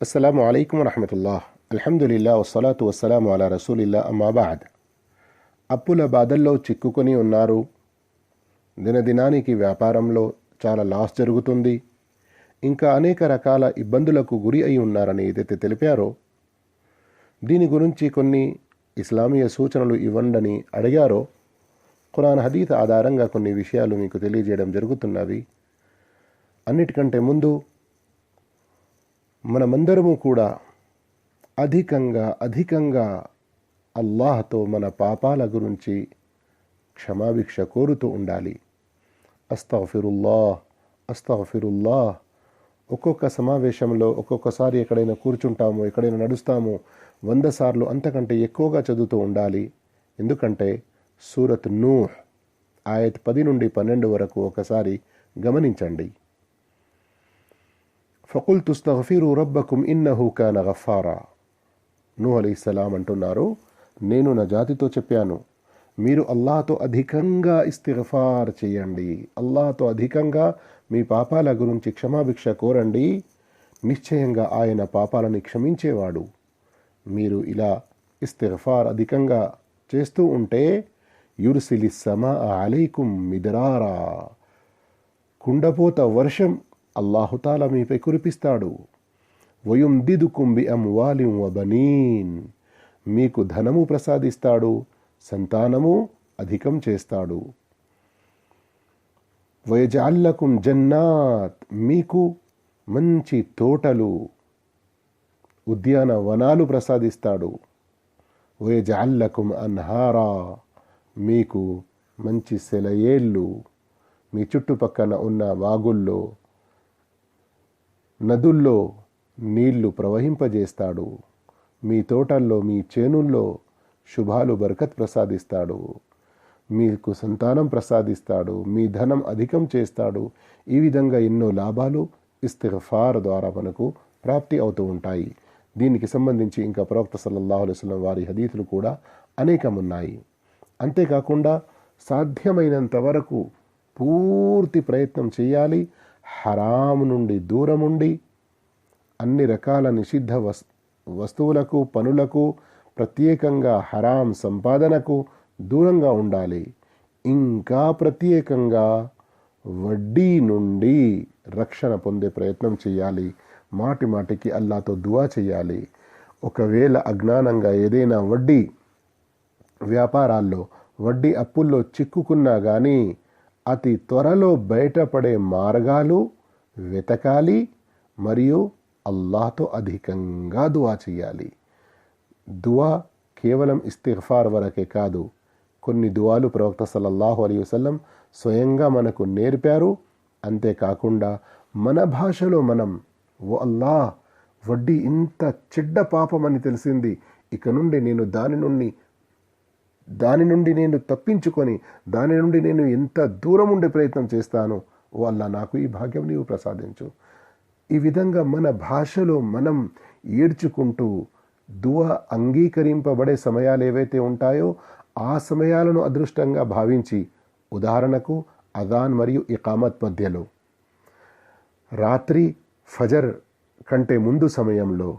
అస్సలం అయికం వరహమతుల్లా అల్హమ్దులిల్లా వసలాతు వసలాం అలా రసూలిల్లా అమ్మాబాద్ అప్పుల బాధల్లో చిక్కుకొని ఉన్నారు. దినదినానికి వ్యాపారంలో చాలా లాస్ జరుగుతుంది. ఇంకా అనేక రకాల ఇబ్బందులకు గురి అయి ఉన్నారని ఏదైతే తెలిపారో దీని గురించి కొన్ని ఇస్లామీయ సూచనలు ఇవ్వండని అడిగారో ఖురాన్ హదీత్ ఆధారంగా కొన్ని విషయాలు మీకు తెలియజేయడం జరుగుతున్నవి. అన్నిటికంటే ముందు మనమందరము కూడా అధికంగా అధికంగా అల్లాహతో మన పాపాల గురించి క్షమాభిక్ష కోరుతూ ఉండాలి. అస్తాఫిరుల్లా అస్తాఫిరుల్లా ఒక్కొక్క సమావేశంలో ఒక్కొక్కసారి ఎక్కడైనా కూర్చుంటాము ఎక్కడైనా నడుస్తాము వంద సార్లు అంతకంటే ఎక్కువగా చదువుతూ ఉండాలి. ఎందుకంటే సూరత్ నూహ్ ఆయత్ పది నుండి పన్నెండు వరకు ఒకసారి గమనించండి. ఫకుల్ తుస్తఫిరు రబ్బకుం ఇన్నహు కాన గఫారా నూ అలీస్లాం అంటున్నారు నేను నా జాతితో చెప్పాను మీరు అల్లాహతో అధికంగా ఇస్తిగఫార్ చేయండి. అల్లాహతో అధికంగా మీ పాపాల గురించి క్షమాభిక్ష కోరండి. నిశ్చయంగా ఆయన పాపాలని క్షమించేవాడు. మీరు ఇలా ఇస్తిగఫార్ అధికంగా చేస్తూ ఉంటే యుర్సిలి సమా అలైకుం మిదరారా. కుండపోత వర్షం అల్లాహుతాల మీపై కురిపిస్తాడు. వయుం దిదుకుంబి అమ్వాలిం వబనీన్. మీకు ధనము ప్రసాదిస్తాడు సంతానము అధికం చేస్తాడు. వయజాల్లకుం జన్నాత్. మీకు మంచి తోటలు ఉద్యాన వనాలు ప్రసాదిస్తాడు. వయజాల్లకుం అన్హారా. మీకు మంచి సెలయేళ్ళు. మీ చుట్టుపక్కన ఉన్న వాగుల్లో నదుల్లో నీళ్ళు ప్రవహింపజేస్తాడు. మీ తోటల్లో మీ చేనుల్లో శుభాలు బరకత్ ప్రసాదిస్తాడు. మీకు సంతానం ప్రసాదిస్తాడు. మీ ధనం అధికం చేస్తాడు. ఈ విధంగా ఎన్నో లాభాలు ఇస్తిఫార్ ద్వారా మనకు ప్రాప్తి అవుతూ ఉంటాయి. దీనికి సంబంధించి ఇంకా ప్రవక్త సల్లల్లాహు అలైవలం వారి హదీతులు కూడా అనేకం ఉన్నాయి అంతేకాకుండా సాధ్యమైనంత వరకు పూర్తి ప్రయత్నం చేయాలి. హరాము నుండి దూరముండి అన్ని రకాల నిషిద్ధ వస్ వస్తువులకు పనులకు ప్రత్యేకంగా హరాం సంపాదనకు దూరంగా ఉండాలి. ఇంకా ప్రత్యేకంగా వడ్డీ నుండి రక్షణ పొందే ప్రయత్నం చేయాలి. మాటి మాటికి అల్లాతో దువా చేయాలి. ఒకవేళ అజ్ఞానంగా ఏదైనా వడ్డీ వ్యాపారాల్లో వడ్డీ అప్పుల్లో చిక్కుకున్నా కానీ అతి త్వరలో బయటపడే మార్గాలు వెతకాలి మరియు అల్లాహతో అధికంగా దువా చేయాలి దువా కేవలం ఇస్తిఫార్ వరకే కాదు. కొన్ని దువాలు ప్రవక్త సల్లల్లాహు అలీ వసల్లం స్వయంగా మనకు నేర్పారు. అంతేకాకుండా మన భాషలో మనం ఓ అల్లా వడ్డీ ఇంత చెడ్డ పాపం అని తెలిసింది. ఇక నుండి నేను దాని నుండి దాని నుండి నేను తప్పించుకొని దాని నుండి నేను ఎంత దూరం ఉండే ప్రయత్నం చేస్తాను ఓ నాకు ఈ భాగ్యం నీవు ప్రసాదించు. ఈ విధంగా మన భాషలో మనం ఏడ్చుకుంటూ దువ అంగీకరింపబడే సమయాలు ఏవైతే ఉంటాయో ఆ సమయాలను అదృష్టంగా భావించి ఉదాహరణకు అదాన్ మరియు ఇకామత్ మధ్యలో. రాత్రి ఫజర్ కంటే ముందు సమయంలో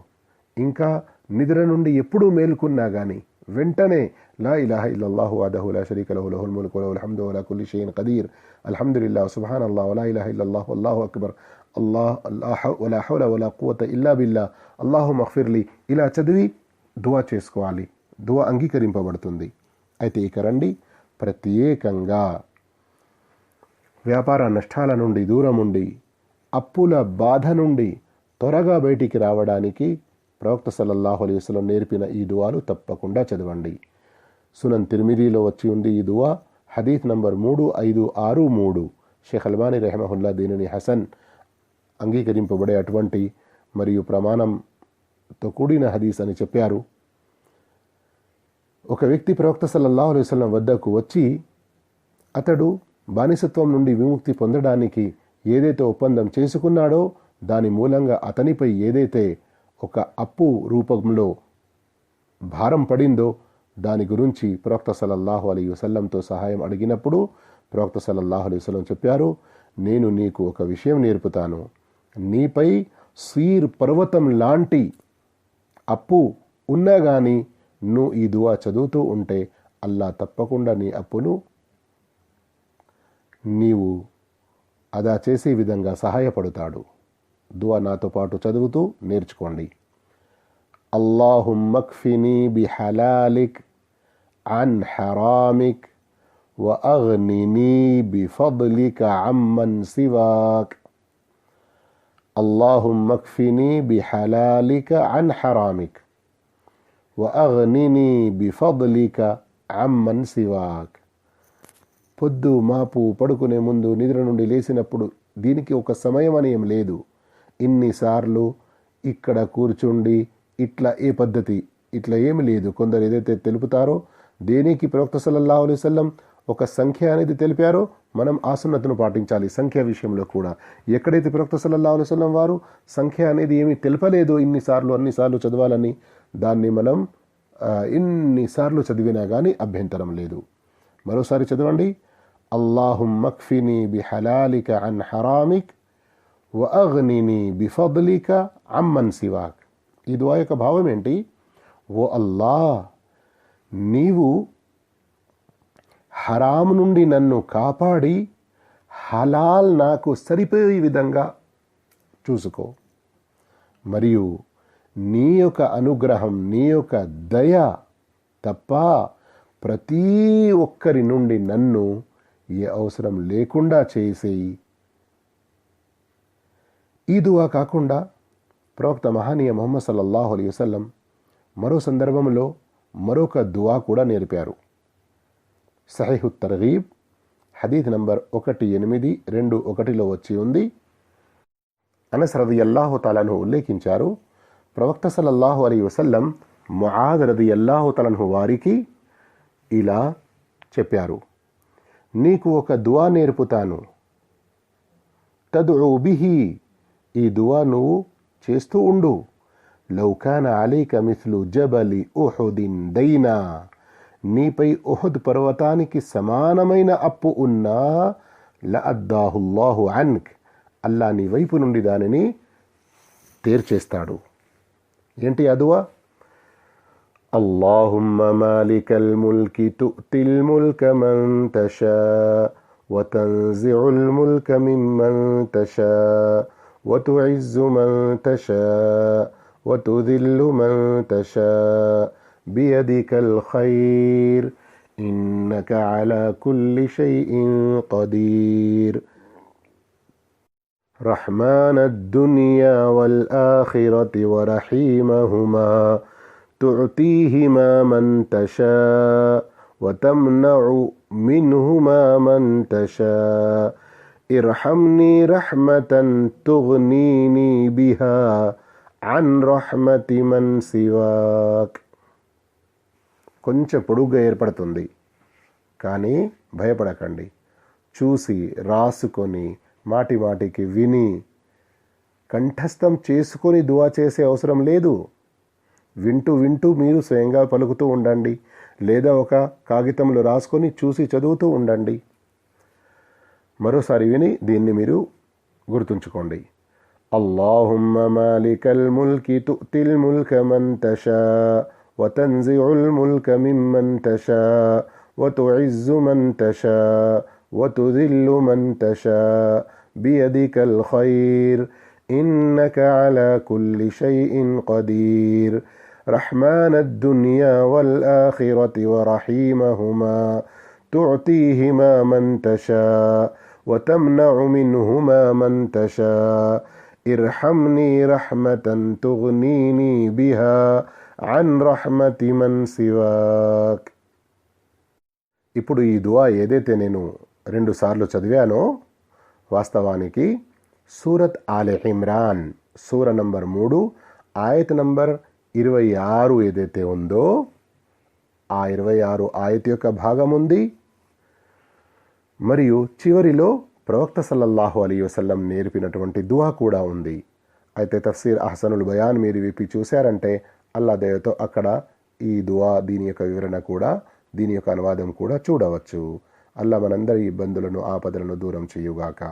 ఇంకా నిద్ర నుండి ఎప్పుడూ మేల్కున్నా కానీ వెంటనే లా ఇలాహ ఇల్లల్లాహు అదహు లా షరీక లహు లహుల్ ముల్కు లహుల్ హమ్దు వలా కుల్లి షైన్ ఖదీర్ అల్హమ్దులిల్లాహ్ సుబ్హాన్ అల్లాహ్ వలా ఇలాహ ఇల్లల్లాహు అల్లాహు అక్బర్. అల్లాహ్ అల్లాహ వలా హౌల వలా కువత ఇల్లా బిల్లా. అల్లాహు మఖ్ఫిర్లీ ఇలా చదివి దువా చేసుకోవాలి. దువా అంగీకరింపబడుతుంది. అయితే ఇక రండి. ప్రత్యేకంగా వ్యాపార నష్టాల నుండి దూరం ఉండి అప్పుల బాధ నుండి త్వరగా బయటికి రావడానికి ప్రవక్త సల్లల్లాహు అలైహి నేర్పిన ఈ దువాలు తప్పకుండా చదవండి. సునన్ తిరిమిదిలో వచ్చి ఉంది ఈ దువా హదీఫ్ నంబర్ మూడు ఐదు ఆరు మూడు. షేఖ్ అల్బానీ రెహమహుల్లా దీనిని హసన్ అంగీకరింపబడే అటువంటి మరియు ప్రమాణంతో కూడిన హదీస్ అని చెప్పారు. ఒక వ్యక్తి ప్రవక్త సల్లల్లాహు అలైహి వద్దకు వచ్చి అతడు బానిసత్వం నుండి విముక్తి పొందడానికి ఏదైతే ఒప్పందం చేసుకున్నాడో దాని మూలంగా అతనిపై ఏదైతే ఒక అప్పు రూపంలో భారం పడిందో దాని గురించి ప్రవక్త సలల్లాహు అలీ వసల్లంతో సహాయం అడిగినప్పుడు ప్రవక్త సలల్లాహు అలీ వసలం చెప్పారు నేను నీకు ఒక విషయం నేర్పుతాను. నీపై సీర్ పర్వతం లాంటి అప్పు ఉన్నా కానీ నువ్వు ఈ దువా చదువుతూ ఉంటే అల్లా తప్పకుండా నీ అప్పును నీవు అదా చేసే విధంగా సహాయపడతాడు. దువా నాతో పాటు చదువుతూ నేర్చుకోండి అల్లాహుమ్మక్ఫినీ బిహలాలిక్ عن حرامك واغنني بفضلك عمن سواك اللهم اكفني بحلالك عن حرامك واغنني بفضلك عمن سواك పొద్దు మాపు పడుకునే ముందు నిద్ర నుండి లేచినప్పుడు దీనికి ఒక సమయం అని ఏం లేదు ఇన్నిసార్లు ఇక్కడ కూర్చుండి ఇట్లా ఏ పద్ధతి? ఇట్లా ఏమి లేదు. కొందరు ఏదైతే తెలుపుతారో దేనికి ప్రవక్త సల్లల్లాహు అలైవల్లం ఒక సంఖ్య అనేది తెలిపారో మనం ఆసున్నతను పాటించాలి. సంఖ్య విషయంలో కూడా. ఎక్కడైతే ప్రవక్త సల్లల్లాహు అలైవల్లం వారు సంఖ్య అనేది ఏమి తెలపలేదు ఇన్నిసార్లు అన్నిసార్లు చదవాలని దాన్ని మనం ఇన్నిసార్లు చదివినా కానీ అభ్యంతరం లేదు. మరోసారి చదవండి. అల్లాహుమ్ మక్ఫిని బిహలాలిక అన్ హరామిక్ వఅగ్నిని బిఫద్లిక అమ్మన్ సివాక్ ఈ దువా యొక్క భావం ఏంటి? ఓ అల్లా నీవు హరాం నుండి నన్ను కాపాడి హలాల్ నాకు సరిపోయే విధంగా చూసుకో. మరియు నీ యొక్క అనుగ్రహం నీ యొక్క దయ తప్ప ప్రతి ఒక్కరి నుండి నన్ను ఏ అవసరం లేకుండా చేసేయి. ఈ దువా కాకుండా ప్రవక్త మహానీయ మొహమ్మద్ సల్లల్లాహు అలీ వసల్లం మరో సందర్భంలో మరొక దువా కూడా నేర్పారు. సహీహు తర్గీబ్ హదీత్ నంబర్ ఒకటి ఎనిమిది రెండు ఒకటిలో వచ్చి ఉంది. అనస్ రదియల్లాహు తాలను ఉల్లేఖించారు ప్రవక్త సల్లల్లాహు అలీ వసల్లం ముఆద్ రదియల్లాహు తలను వారికి ఇలా చెప్పారు నీకు ఒక దువా నేర్పుతాను. తదు బిహి ఈ దువా నువ్వు చేస్తూ ఉండు లౌకాన అలీక మిథ్లు జబలి ఉహుదిన్ దైనా నీపై ఉహుద్ పర్వతానికి సమానమైన అప్పు ఉన్నా లఅద్దాహుల్లాహు అన్క్ అల్లా నీ వైపు నుండి దానిని తీర్చేస్తాడు ఏంటి అదువా اللهم مالك الملك تؤتي الملك من تشاء وتنزع الملك ممن تشاء وتعز من تشاء وتذل من تشاء بيدك الخير إنك على كل شيء قدير. رحمن الدنيا والآخرة ورحيمهما تعطيهما من تشاء وتمنع منهما من تشاء ارحمني رحمة تغنيني بها عن رحمة من سواك కొంచెం పొడుగ్గా ఏర్పడుతుంది కానీ భయపడకండి చూసి రాసుకొని మాటి మాటికి విని కంఠస్థం చేసుకొని దువా చేసే అవసరం లేదు వింటూ వింటూ మీరు స్వయంగా పలుకుతూ ఉండండి లేదా ఒక కాగితంలో రాసుకొని చూసి చదువుతూ ఉండండి మరోసారి విని దీన్ని మీరు గుర్తుంచుకోండి اللهم مالك الملك تؤتي الملك من تشاء وتنزع الملك ممن تشاء وتعز من تشاء وتذل من تشاء بيدك الخير انك على كل شيء قدير رحمن الدنيا والاخره ورحيمهما تعطيهما من تشاء وتمنع منهما من تشاء ارحمني رحمه تغنيني بها عن رحمه من سواك ఇప్పుడు ఈ దువా ఏదైతే నేను రెండు సార్లు చదివానో వాస్తవానికి సూరత్ ఆలె ఇమ్రాన్ సూర నంబర్ మూడు ఆయత్ నంబర్ ఇరవై ఆరు ఏదైతే ఉందో ఆ ఇరవై ఆరు ఆయత్ యొక్క భాగం ఉంది మరియు చివరిలో ప్రవక్త సల్లల్లాహు అలీ వసల్లం నేర్పినటువంటి దువా కూడా ఉంది. అయితే తఫ్సీర్ అహసనుల్ బయాన్ మీరు విప్పి చూశారంటే అల్లా దయతో అక్కడ ఈ దువా దీని యొక్క వివరణ కూడా దీని యొక్క అనువాదం కూడా చూడవచ్చు. అల్లా మనందరి ఇబ్బందులను ఆపదలను దూరం చేయుగాక.